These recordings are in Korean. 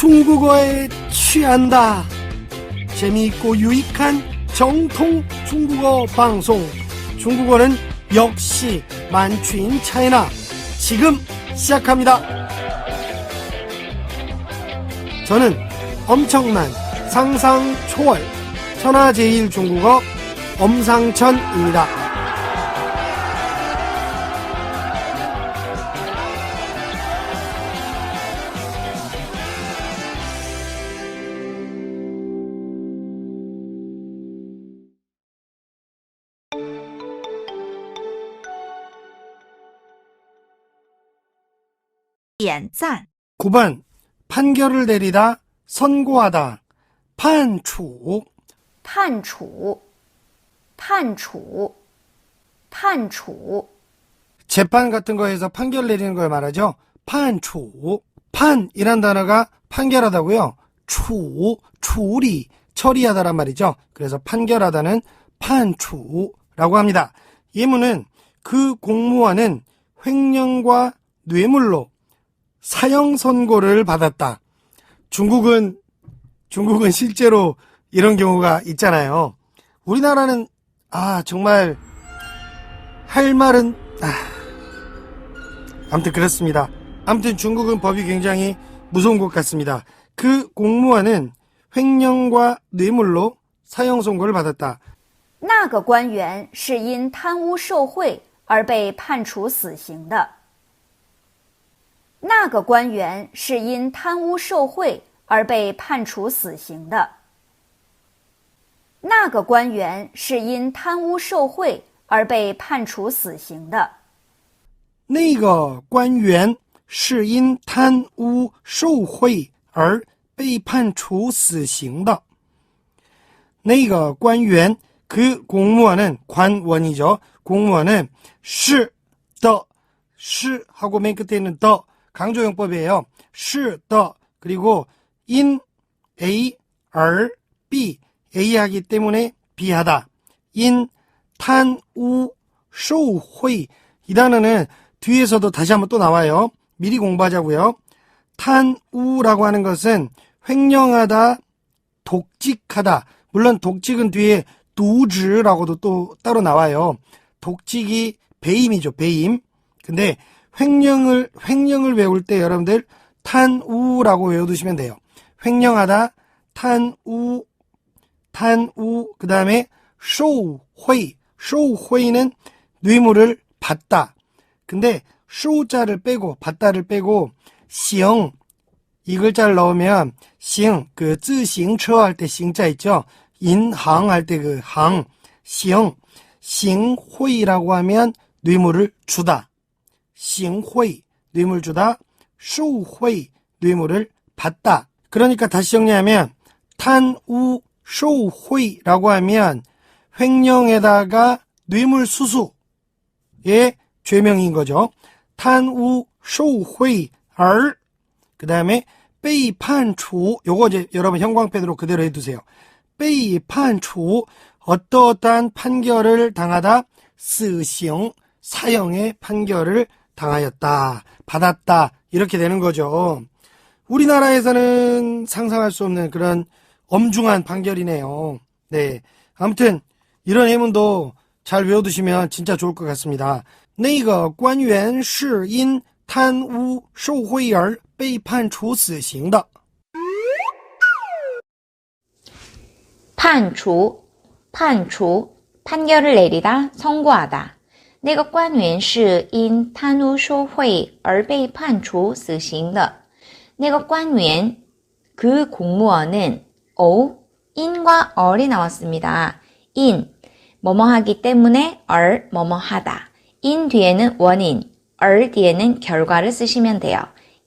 중국어에 취한다. 재미있고 유익한 정통 중국어 방송. 중국어는 역시 만취인 차이나. 지금 시작합니다. 저는 엄청난 상상 초월 천하제일 중국어 엄상천입니다. 点赞， 9번 판결을 내리다 선고하다 판추 判处，判处，判处， 재판 같은 거에서 판결 내리는 걸 말하죠. 판추 판이란 단어가 판결하다고요. 추 추리 처리하다란 말이죠. 그래서 판결하다는 판추라고 합니다. 예문은 그 공무원은 횡령과 뇌물로 사형 선고를 받았다. 중국은 중국은 실제로 이런 경우가 있잖아요. 우리나라는 아 정말 할 말은 아, 아무튼 그렇습니다. 아무튼 중국은 법이 굉장히 무서운 것 같습니다. 그 공무원은 횡령과 뇌물로 사형 선고를 받았다. 那个官员是因贪污受贿而被判处死刑的。 那个官员是因贪污受贿而被判处死刑的。那个官员是因贪污受贿而被判处死刑的。那个官员是因贪污受贿而被判处死刑的.那个官员그 공무원은 관원이죠. 공무원은 是的, 是 하고 맨 끝에 있는 더 강조용법이에요. 是,더 그리고 in a r b a 하기 때문에 b 하다. in 탄우 쇼, 호이. 이 단어는 뒤에서도 다시 한번 또 나와요. 미리 공부하자고요. 탄우라고 하는 것은 횡령하다, 독직하다. 물론 독직은 뒤에 두즈라고도 또 따로 나와요. 독직이 배임이죠, 배임. 근데 횡령을 횡령을 외울 때 여러분들 탄우라고 외워두시면 돼요. 횡령하다, 탄우, 탄우. 그 다음에 쇼회, 쇼회는 뇌물을 받다. 근데 쇼자를 빼고 받다를 빼고 싱, 이 글자를 넣으면 싱, 그 쯔싱처 할때 싱자 있죠? 인항 할 때 그 항, 싱, 싱회라고 하면 뇌물을 주다. 싱회이 뇌물 주다 쇼회이 뇌물을 받다 그러니까 다시 정리하면 탄우 쇼회이라고 하면 횡령에다가 뇌물 수수의 죄명인 거죠. 탄우 쇼회이 얼 그다음에 빼이판추 요거 이제 여러분 형광펜으로 그대로 해두세요. 빼이판추 어떠한 판결을 당하다 스싱 사형의 판결을 당하였다 받았다 이렇게 되는 거죠. 우리나라에서는 상상할 수 없는 그런 엄중한 판결이네요. 네. 아무튼 이런 예문도 잘 외워두시면 진짜 좋을 것 같습니다. 那个官员是因贪污受贿而被判处死刑的。判处，判处， 판결을 내리다, 선고하다. 那个官员是因贪污受贿而被判处死刑的.那个官员, 그 공무원은 오, in과 얼이 나왔습니다. in, 뭐뭐 하기 때문에 얼, 뭐뭐 하다. in 뒤에는 원인, 얼 뒤에는 결과를 쓰시면 돼요.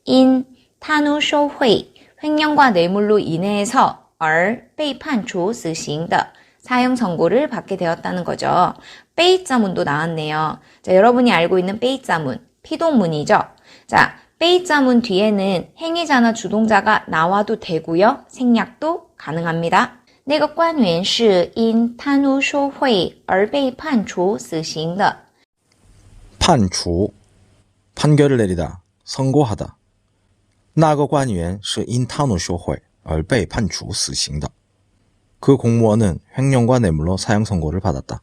in, 탄우 쇼회, 횡령과 뇌물로 인해서 얼, 被判处死刑的 사형 선고를 받게 되었다는 거죠. 베이자문도 나왔네요. 자, 여러분이 알고 있는 베이자문, 피동문이죠. 자, 베이자문 뒤에는 행위자나 주동자가 나와도 되고요. 생략도 가능합니다. 那个官员是因贪污受贿而被判处死刑的。 판추 판결을 내리다 선고하다 那个官员是因贪污受贿而被判处死刑的。 그 공무원은 횡령과 뇌물로 사형 선고를 받았다.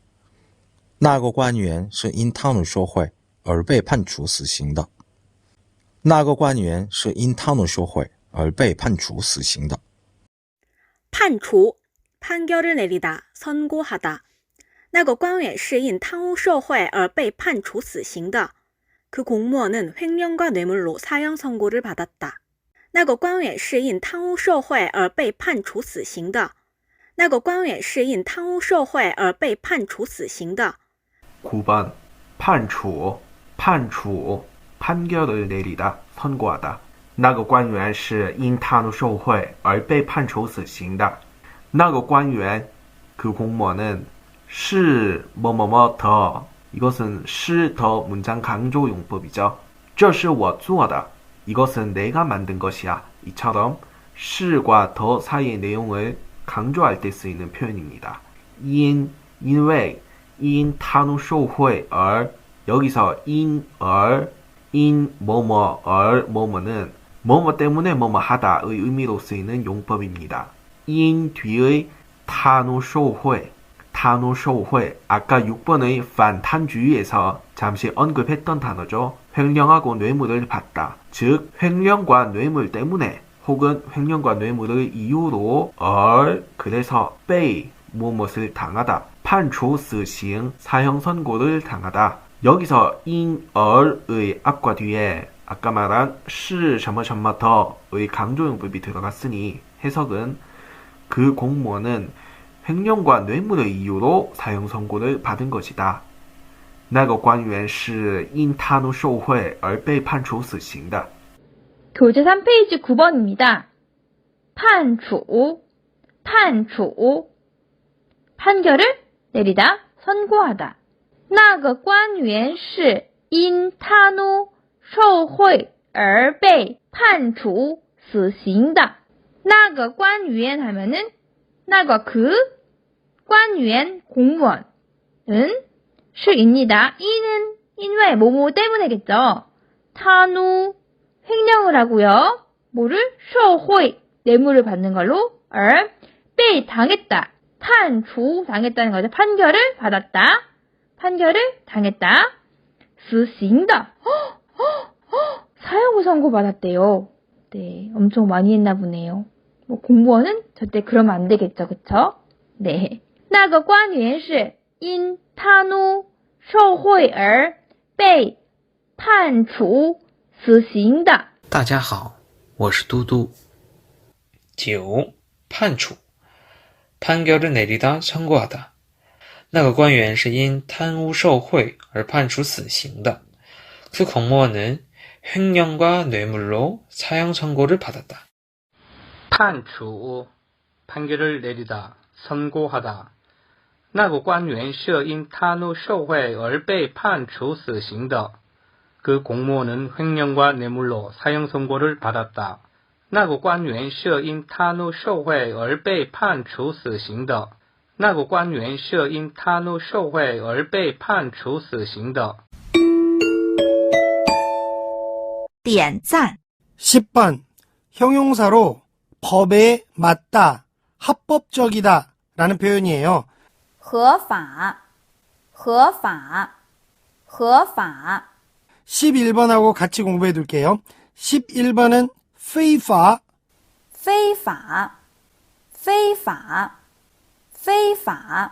那个官员是因贪污受贿而被判处死刑的。那个官员是因贪污受贿而被判处死刑的。 판초 판결을 내리다 선고하다 那个官员是因贪污受贿而被判处死刑的。그 공무원은 횡령과 뇌물로 사형 선고를 받았다. 那个官员是因贪污受贿而被判处死刑的。 那个官员是因贪污受贿而被判处死刑的。 9번 판초 판초 판결을 내리다 선고하다 那个官员是因贪污受贿而被判处死刑的那个官员그 공무원은 是뭐뭐뭐 더 이것은 是더 문장 강조 용법이죠. 这是我做的 이것은 내가 만든 것이야. 이처럼 是과 더 사이의 내용을 강조할 때 쓰이는 표현입니다. 인, 인왜, 인 탄우 쇼회, 얼 여기서 인, 얼, 인, 뭐뭐, 얼, 뭐뭐는 뭐뭐 때문에 뭐뭐 하다의 의미로 쓰이는 용법입니다. 인 뒤의 탄우 쇼회, 탄우 쇼회, 아까 6번의 반탄주의에서 잠시 언급했던 단어죠. 횡령하고 뇌물을 받다. 즉, 횡령과 뇌물 때문에 혹은 횡령과 뇌물의 이유로 얼 그래서 빼이 무엇을 당하다 판초 스싱 사형 선고를 당하다 여기서 인 얼의 앞과 뒤에 아까 말한 시什么什么 더의 강조용법이 들어갔으니 해석은 그 공무원은 횡령과 뇌물의 이유로 사형 선고를 받은 것이다. 那个官员是因贪污受贿而被判处死刑的。 교재 3페이지 9번입니다. 판초, 판초. 판결을 내리다, 선고하다. 那个官员是因贪污受贿而被判处死刑的.那个官员 하면은 那个그官员 공무원은 是입니다. 이는 인왜 뭐뭐 때문에겠죠. 탄우 횡령을 하고요. 뭐를 受贿 뇌물을 받는 걸로 을被 당했다. 판주 당했다는 거죠. 판결을 받았다. 판결을 당했다. 死刑的 사형 선고 받았대요. 네, 엄청 많이 했나 보네요. 뭐 공무원은 절대 그러면 안 되겠죠, 그쵸? 네. 那个官员是因贪污受贿而被判处 死刑的。大家好，我是嘟嘟。九判处，判결을내리다선고하다。那个官员是因贪污受贿而判处死刑的。그 공무원은 횡령과 뇌물로 사형 선고를 받았다. 판추 판결을 내리다 선고하다 那个官员是因贪污受贿而被判处死刑的。 그 공무원은 횡령과 뇌물로 사형 선고를 받았다. 那个官员是因贪污受贿而被判处死刑的。那个官员是因贪污受贿而被判处死刑的。点赞。 10번 형용사로 법에 맞다, 합법적이다 라는 표현이에요. 合法，合法，合法。 11번하고 같이 공부해 둘게요. 11번은 非法,非法，非法，非法。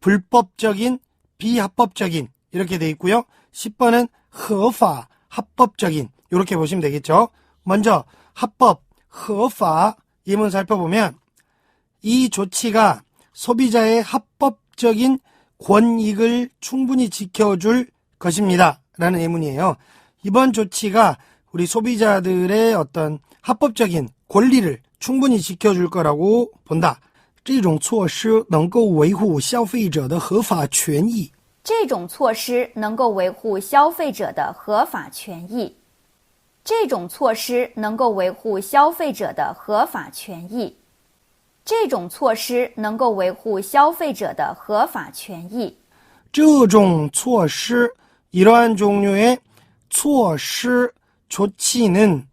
불법적인, 비합법적인 이렇게 돼 있고요. 10번은 合法, 합법적인 이렇게 보시면 되겠죠. 먼저 합법, 合法 예문 살펴보면 이 조치가 소비자의 합법적인 권익을 충분히 지켜줄 것입니다. 라는 예문이에요. 이번 조치가 우리 소비자들의 어떤 합법적인 권리를 충분히 지켜줄 거라고 본다. 这种措施能够维护消费者的合法权益。这种措施能够维护消费者的合法权益。这种措施能够维护消费者的合法权益。这种措施能够维护消费者的合法权益。这种措施 이러한 종류의 措施 조치는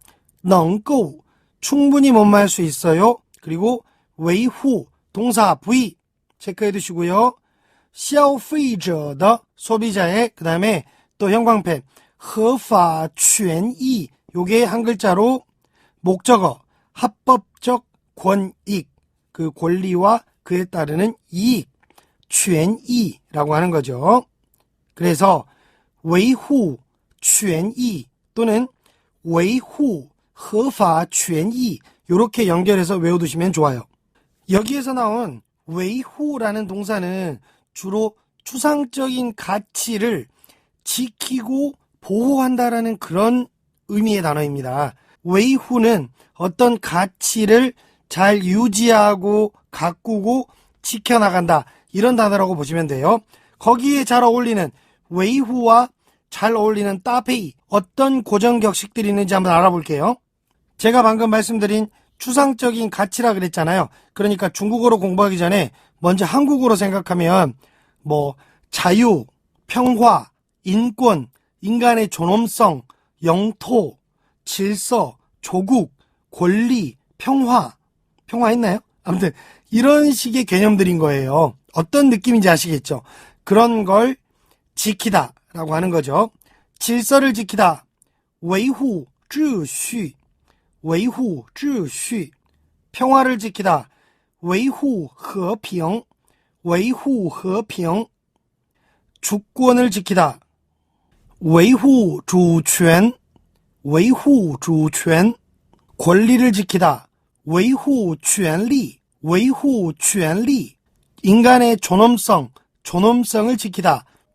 能够 충분히 뭐뭐할 수 있어요. 그리고 维护 동사 V 체크해 두시고요. 消费者的 소비자의 그 다음에 또 형광펜 合法权益 요게 한 글자로 목적어 합법적 권익 그 권리와 그에 따르는 이익 权益라고 하는 거죠. 그래서 维护权益 또는 维护合法权益 이렇게 연결해서 외워두시면 좋아요. 여기에서 나온 维护라는 동사는 주로 추상적인 가치를 지키고 보호한다라는 그런 의미의 단어입니다. 维护는 어떤 가치를 잘 유지하고 가꾸고 지켜나간다 이런 단어라고 보시면 돼요. 거기에 잘 어울리는 维护와 잘 어울리는 따페이 어떤 고정 격식들이 있는지 한번 알아볼게요. 제가 방금 말씀드린 추상적인 가치라 그랬잖아요. 그러니까 중국어로 공부하기 전에 먼저 한국어로 생각하면 뭐 자유, 평화, 인권, 인간의 존엄성, 영토, 질서, 조국, 권리, 평화. 평화 있나요? 아무튼 이런 식의 개념들인 거예요. 어떤 느낌인지 아시겠죠? 그런 걸 지키다 라고 하는 거죠. 질서를 지키다. 维护秩序,维护秩序. 평화를 지키다. 维护和平,维护和平. 주권을 지키다. 维护主权,维护主权. 권리를 지키다. 维护权利,维护权利. 인간의 존엄성, 존엄성을 지키다.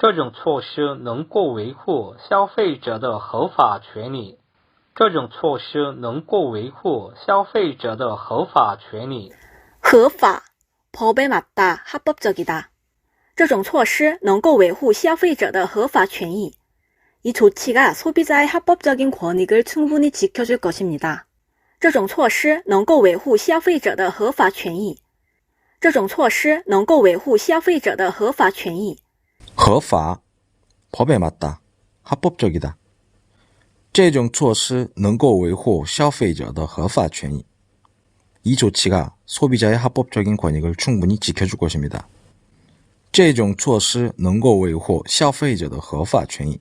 这种措施能够维护消费者的合法权利。这种措施能够维护消费者的合法权利。合法 법에 맞다, 합법적이다. 这种措施能够维护消费者的合法权益. 이 조치가 소비자의 합법적인 권익을 충분히 지켜줄 것입니다. 这种措施能够维护消费者的合法权益。这种措施能够维护消费者的合法权益。 合法 법에 맞다, 합법적이다. 这种措施能够维护消费者的合法权益. 이 조치가 소비자의 합법적인 권익을 충분히 지켜줄 것입니다. 这种措施能够维护消费者的合法权益.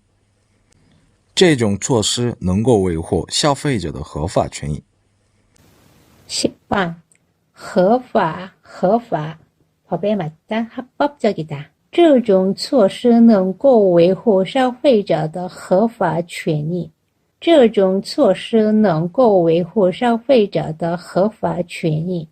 这种措施能够维护消费者的合法权益. 10번 合法合法 법에 맞다 합법적이다. 这种措施能够维护消费者的合法权益。这种措施能够维护消费者的合法权益。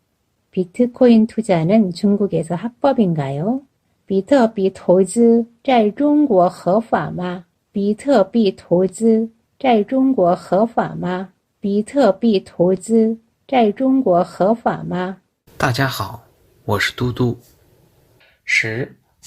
비트코인투자는중국에서합법인가요比特币投资在中国合法吗？比特币投资在中国合法吗？比特币投资在中国合法吗？大家好，我是嘟嘟。十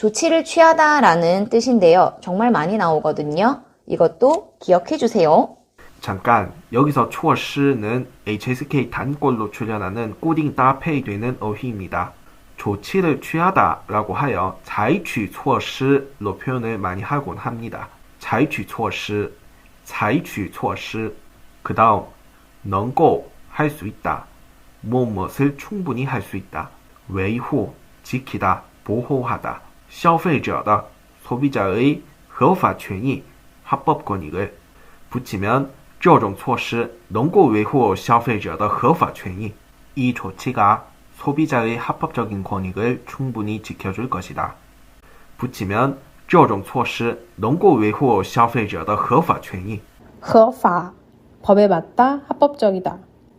조치를 취하다라는 뜻인데요. 정말 많이 나오거든요. 이것도 기억해 주세요. 잠깐 여기서 초어시는 HSK 단골로 출연하는 꼬딩 따페이되는 어휘입니다. 조치를 취하다라고 하여 자이취 초어시로 표현을 많이 하곤 합니다. 자이취 초어시, 자이취 초어시. 그다음 넌고 할 수 있다. 뭐, 무엇을 충분히 할 수 있다. 외후 지키다, 보호하다. 消费者的 소비자의 合法权益 합법 권익을 붙이면 这种措施能够维护消费者的合法权益. 이 조치가 소비자의 합법적인 권익을 충분히 지켜줄 것이다. 붙이면 这种措施能够维护消费者的合法权益.合法 법에 맞다 합법적이다.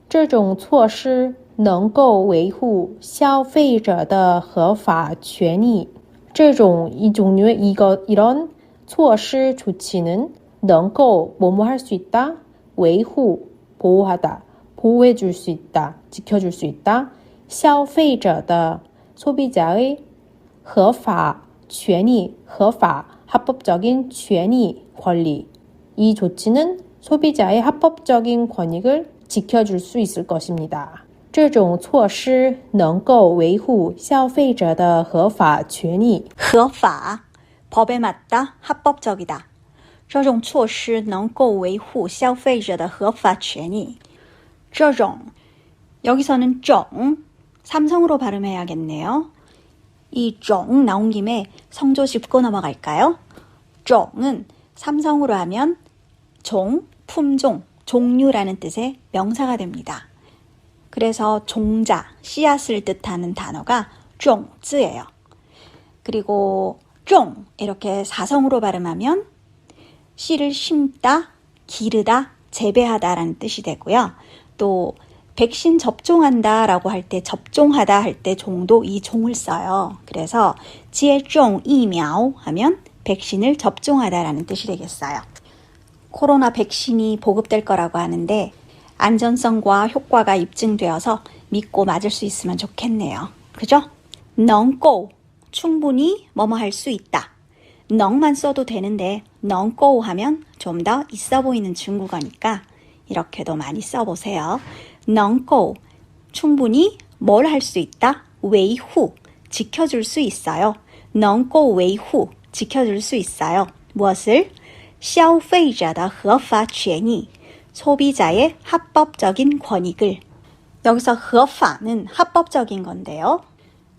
这种措施能够维护消费者的合法权益. 这种이 종류의 이것 이런 措施 조치는 能够 뭐뭐 할 수 있다. 维护 보호하다. 보호해 줄 수 있다. 지켜줄 수 있다. 消费者的 소비자의 合法权益 合法 합법적인 权益 권리. 이 조치는 소비자의 합법적인 권익을 지켜줄 수 있을 것입니다. 这种措施能够维护消费者的合法权益.合法 법에 맞다 합법적이다. 这种措施能够维护消费者的合法权益.这种 여기서는 정 삼성으로 발음해야겠네요. 이 정 나온 김에 성조 짚고 넘어갈까요? 정은 삼성으로 하면 종, 품종, 종류라는 뜻의 명사가 됩니다. 그래서 종자, 씨앗을 뜻하는 단어가 종즈예요. 그리고 종 이렇게 사성으로 발음하면 씨를 심다, 기르다, 재배하다라는 뜻이 되고요. 또 백신 접종한다라고 할 때 접종하다 할 때 종도 이 종을 써요. 그래서 지종 이苗하면 백신을 접종하다라는 뜻이 되겠어요. 코로나 백신이 보급될 거라고 하는데 안전성과 효과가 입증되어서 믿고 맞을 수 있으면 좋겠네요. 그죠? 넝고 충분히 뭐뭐 할 수 있다. 넝만 써도 되는데 넝고 하면 좀 더 있어 보이는 중국어니까 이렇게도 많이 써보세요. 넝고 충분히 뭘 할 수 있다. 웨이후 지켜줄 수 있어요. 넝고 웨이후 지켜줄 수 있어요. 무엇을? 消费者的合法权益 소비자의 합법적인 권익을 여기서 合法는 합법적인 건데요.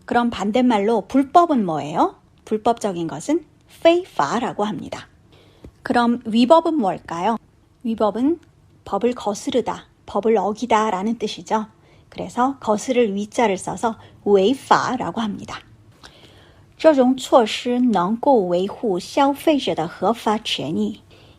그럼 반대말로 불법은 뭐예요? 불법적인 것은 非法라고 합니다. 그럼 위법은 뭘까요? 위법은 법을 거스르다, 법을 어기다 라는 뜻이죠. 그래서 거스를 위자를 써서 违法라고 합니다. 这种措施能够维护消费者的合法权益.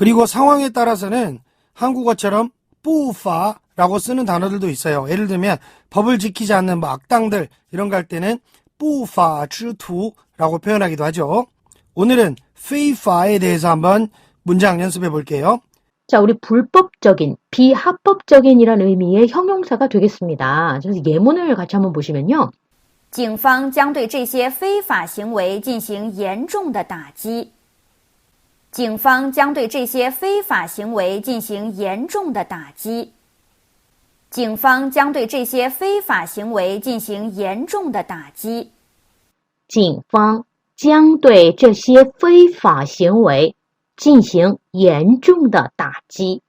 그리고 상황에 따라서는 한국어처럼 不法라고 쓰는 단어들도 있어요. 예를 들면 법을 지키지 않는 뭐 악당들 이런 거 할 때는 不法之徒라고 표현하기도 하죠. 오늘은 非法에 대해서 한번 문장 연습해 볼게요. 자, 우리 불법적인, 비합법적인이라는 의미의 형용사가 되겠습니다. 그래서 예문을 같이 한번 보시면요. 警方将对这些非法行为进行严重的打击。 警方将对这些非法行为进行严重的打击。警方将对这些非法行为进行严重的打击。警方将对这些非法行为进行严重的打击。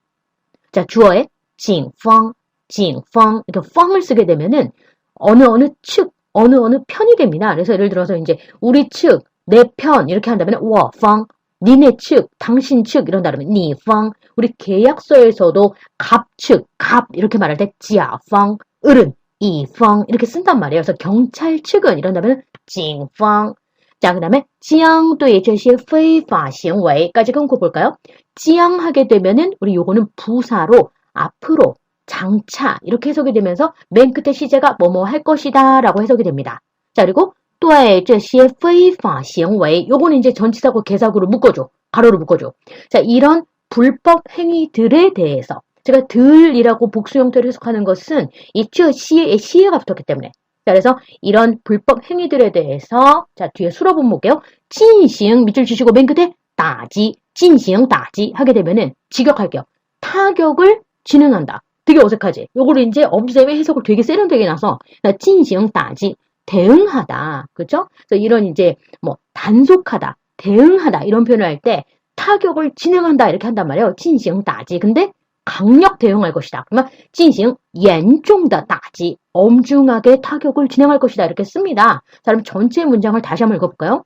자, 주어에 警方, 警方 이렇게 方을 쓰게 되면은 어느 어느 측, 어느 어느 편이 됩니다. 그래서 예를 들어서 이제 우리 측, 내 편 이렇게 한다면 我方, 니네 측, 당신 측 이런다 그러면 你方. 우리 계약서에서도 갑 측, 갑 이렇게 말할 때 甲方, 을은 乙方 이렇게 쓴단 말이에요. 그래서 경찰 측은 이런다면 警方. 자, 그 다음에 将对这些非法行为까지 끊고 볼까요? 将 하게 되면은 우리 요거는 부사로 앞으로, 장차 이렇게 해석이 되면서 맨 끝에 시제가 뭐뭐 할 것이다 라고 해석이 됩니다. 자, 그리고 对这些非法行为 요거는 이제 전치사고 개사구로 묶어줘. 가로로 묶어줘. 자, 이런 불법 행위들에 대해서 제가 들이라고 복수 형태로 해석하는 것은 이저 시의 시에가 붙었기 때문에 자, 그래서 이런 불법 행위들에 대해서 자, 뒤에 수로 본볼게요. 진싱 밑줄 치시고 맨 끝에 따지, 진싱 따지 하게 되면은 직역할게요. 타격을 진행한다. 되게 어색하지? 요거를 이제 엄쌤의 해석을 되게 세련되게 나서 나 진싱 따지 대응하다. 그죠? 그래서 이런 이제 뭐 단속하다, 대응하다 이런 표현을 할 때 타격을 진행한다 이렇게 한단 말이에요. 진싱 따지. 근데 강력 대응할 것이다. 그러면 진싱严重的 따지. 엄중하게 타격을 진행할 것이다. 이렇게 씁니다. 자, 그럼 전체 문장을 다시 한번 읽어볼까요?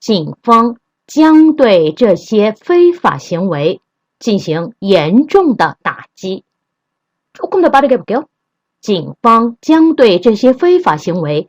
警方将对这些非法行为进行严重的打击。 조금 더 빠르게 해볼게요. 警方将对这些非法行为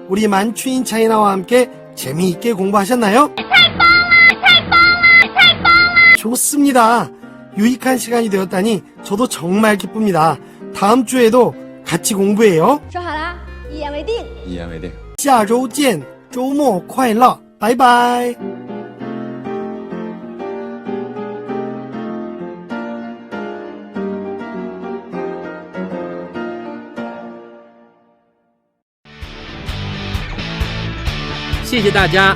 우리 만추인 차이나와 함께 재미있게 공부하셨나요? 좋습니다. 유익한 시간이 되었다니 저도 정말 기쁩니다. 다음 주에도 같이 공부해요. 说好啦，一言为定。一言为定。下周见，周末快乐，拜拜。 谢谢大家。